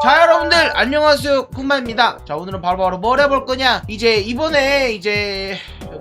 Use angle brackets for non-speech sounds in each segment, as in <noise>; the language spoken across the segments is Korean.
자 여러분들 안녕하세요. 쿤마입니다. 자 오늘은 바로바로 뭘 해볼 거냐? 이제 이번에 이제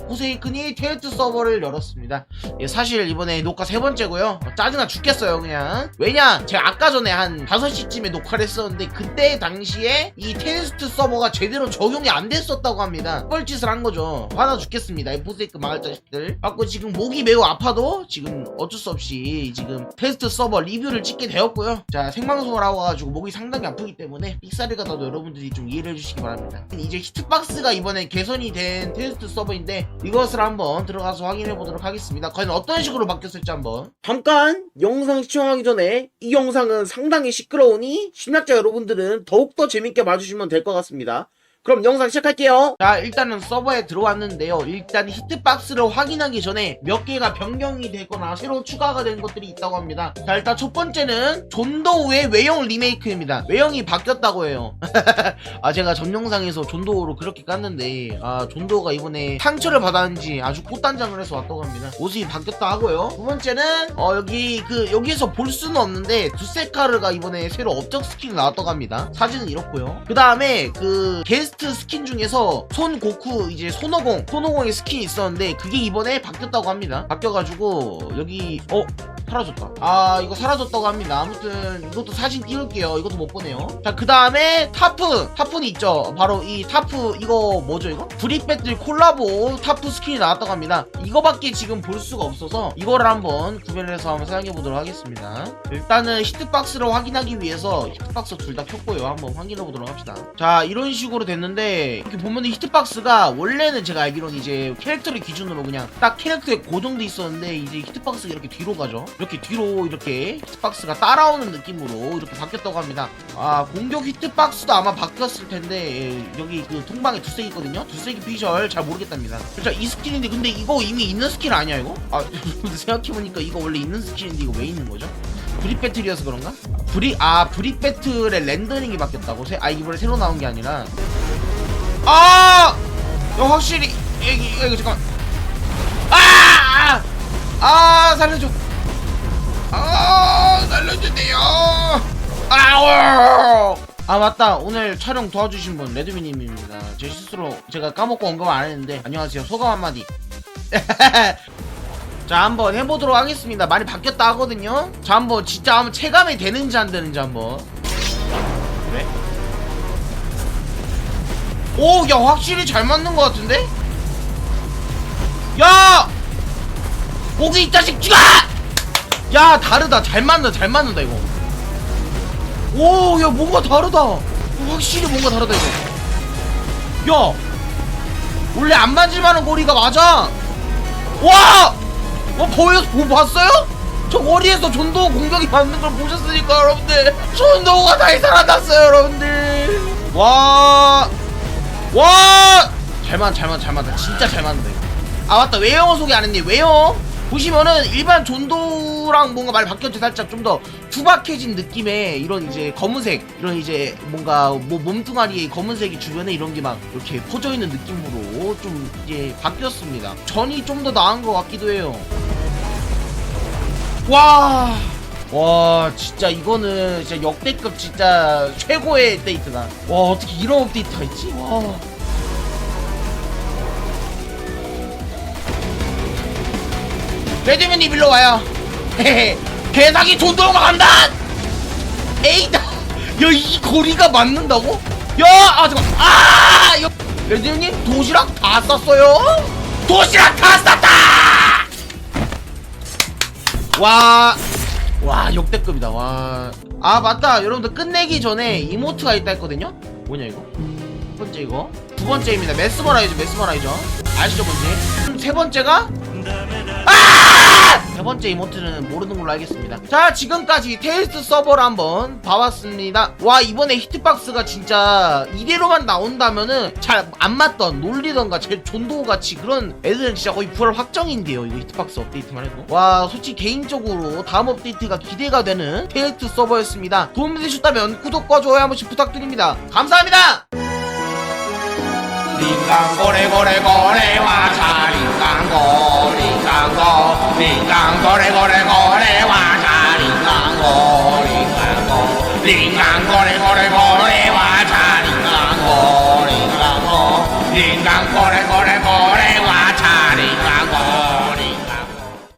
포세이큰이 테이트 서버를 열었습니다. 예, 사실 이번에 녹화 세 번째고요. 어, 짜증나 죽겠어요 그냥. 왜냐 제가 아까 전에 한 5시쯤에 녹화를 했었는데 그때 당시에 이 테스트 서버가 제대로 적용이 안 됐었다고 합니다. 뻘짓을 한 거죠. 화나 죽겠습니다 이 포세이큰 망할 자식들. 갖고 지금 목이 매우 아파도 지금 어쩔 수 없이 지금 테스트 서버 리뷰를 찍게 되었고요. 자 생방송을 하고 가지고 목이 상당히 아프기 때문에 삑사리가 나도 여러분들이 좀 이해를 해주시기 바랍니다. 이제 히트박스가 이번에 개선이 된 테스트 서버인데 이것을 한번 들어가서 확인해 보도록 하겠습니다. 과연 어떤 식으로 바뀌었을지 한번. 잠깐 영상 시청하기 전에 이 영상은 상당히 시끄러우니 심리학자 여러분들은 더욱더 재밌게 봐주시면 될 것 같습니다 그럼 영상 시작할게요. 자, 일단은 서버에 들어왔는데요. 일단 히트박스를 확인하기 전에 몇 개가 변경이 되거나 새로 추가가 된 것들이 있다고 합니다. 자, 일단 첫 번째는 존도우의 외형 리메이크입니다. 외형이 바뀌었다고 해요. <laughs> 아, 제가 전 영상에서 존도우로 그렇게 깠는데, 아, 존도우가 이번에 상처를 받았는지 아주 꽃단장을 해서 왔다고 합니다. 옷이 바뀌었다 하고요. 두 번째는, 어, 여기, 그, 여기에서 볼 수는 없는데, 두세카르가 이번에 새로 업적 스킨이 나왔다고 합니다. 사진은 이렇고요. 그 다음에, 그, 게스트 스킨 중에서 손 고쿠, 이제 손오공, 손오공의 스킨이 있었는데, 그게 이번에 바뀌었다고 합니다. 바뀌어가지고, 여기, 어? 사라졌다. 아, 이거 사라졌다고 합니다. 아무튼, 이것도 사진 띄울게요. 이것도 못 보네요. 자, 그 다음에, 타프. 타프는 있죠. 바로 이 타프, 이거 뭐죠, 이거? 브릭 배틀 콜라보 타프 스킨이 나왔다고 합니다. 이거밖에 지금 볼 수가 없어서, 이거를 한번 구별을 해서 한번 사용해 보도록 하겠습니다. 일단은 히트박스를 확인하기 위해서, 히트박스 둘 다 켰고요. 한번 확인해 보도록 합시다. 자, 이런 식으로 됐는데, 이렇게 보면은 히트박스가, 원래는 제가 알기로는 이제 캐릭터를 기준으로 그냥 딱 캐릭터에 고정돼 있었는데, 이제 히트박스가 이렇게 뒤로 가죠. 이렇게 뒤로 이렇게 히트박스가 따라오는 느낌으로 이렇게 바뀌었다고 합니다. 아 공격 히트박스도 아마 바뀌었을 텐데 예, 여기 그 통방에 두세기 있거든요. 두세기 비주얼 잘 모르겠답니다. 자이 스킨인데 근데 이거 이미 있는 스킨 아니야 이거? 아 <laughs> 생각해보니까 이거 원래 있는 스킨인데 이거 왜 있는 거죠? 브릭 배틀이어서 그런가? 브릭 아 브릭 배틀의 렌더링이 바뀌었다고? 새- 아 이번에 새로 나온 게 아니라 아! 야 확실히 여기 잠깐 아! 아! 아 살려줘 아 살려주세요. 아우! 아 맞다. 오늘 촬영 도와주신 분 레드미님입니다. 제 스스로 제가 까먹고 언급 안 했는데 안녕하세요. 소감 한마디. <laughs> 자 한번 해보도록 하겠습니다. 많이 바뀌었다 하거든요. 자 한번 진짜 한번 체감이 되는지 안 되는지 한번. 그래? 오야 확실히 잘 맞는 것 같은데? 야! 고기 이 자식 죽어! 야 다르다 잘 맞는다 잘 맞는다 이거 오 야 뭔가 다르다 확실히 뭔가 다르다 이거 야 원래 안 만질만한 고리가 맞아 와! 어 보여 보 봤어요? 저 거리에서 존도 공격이 맞는 걸 보셨으니까 여러분들 존도가 다시 살아났어요 여러분들 와 와! 잘 맞, 잘 맞, 잘 맞다. 진짜 잘 이거. 아, 맞다. 외형어 소개 안 했네. 외형. 보시면은 일반 존도 랑 뭔가 많이 바뀌었죠. 살짝 좀 더 투박해진 느낌의 이런 이제 검은색, 이런 이제 뭔가 뭐 몸뚱아리에 검은색이 주변에 이런 게 막 이렇게 퍼져 있는 느낌으로 좀 이제 바뀌었습니다. 전이 좀 더 나은 것 같기도 해요. 와. 와 진짜 이거는 진짜 역대급 진짜 최고의 업데이트다 와 어떻게 이런 업데이트가 있지 와 레드맨이 밀러 와요 헤헤 개사기 존도형 나간다 에이다 야이 거리가 맞는다고? 야아 잠깐 아 야, 레드맨님 도시락 다 쌌어요? 도시락 다 쌌다 와, 와 역대급이다. 와. 아 맞다, 여러분들 끝내기 전에 이모트가 있다 했거든요. 뭐냐 이거? 첫 번째 이거. 두 번째입니다. 메스머라이저, 메스머라이저. 아시죠 뭔지? 세 번째가 아! 세 번째 이모트는 모르는 걸로 알겠습니다. 자, 지금까지 테이스트 서버를 한번 봐봤습니다. 와, 이번에 히트박스가 진짜 이대로만 나온다면은 잘 안 맞던, 놀리던가 제일 존도같이 그런 애들은 진짜 거의 불알 확정인데요. 이거 히트박스 업데이트만 해도. 와, 솔직히 개인적으로 다음 업데이트가 기대가 되는 테이스트 서버였습니다. 도움이 되셨다면 구독과 좋아요 한 번씩 부탁드립니다. 감사합니다! 와 링강고 링강고래고래고래 와자 링강고 링강고 링강고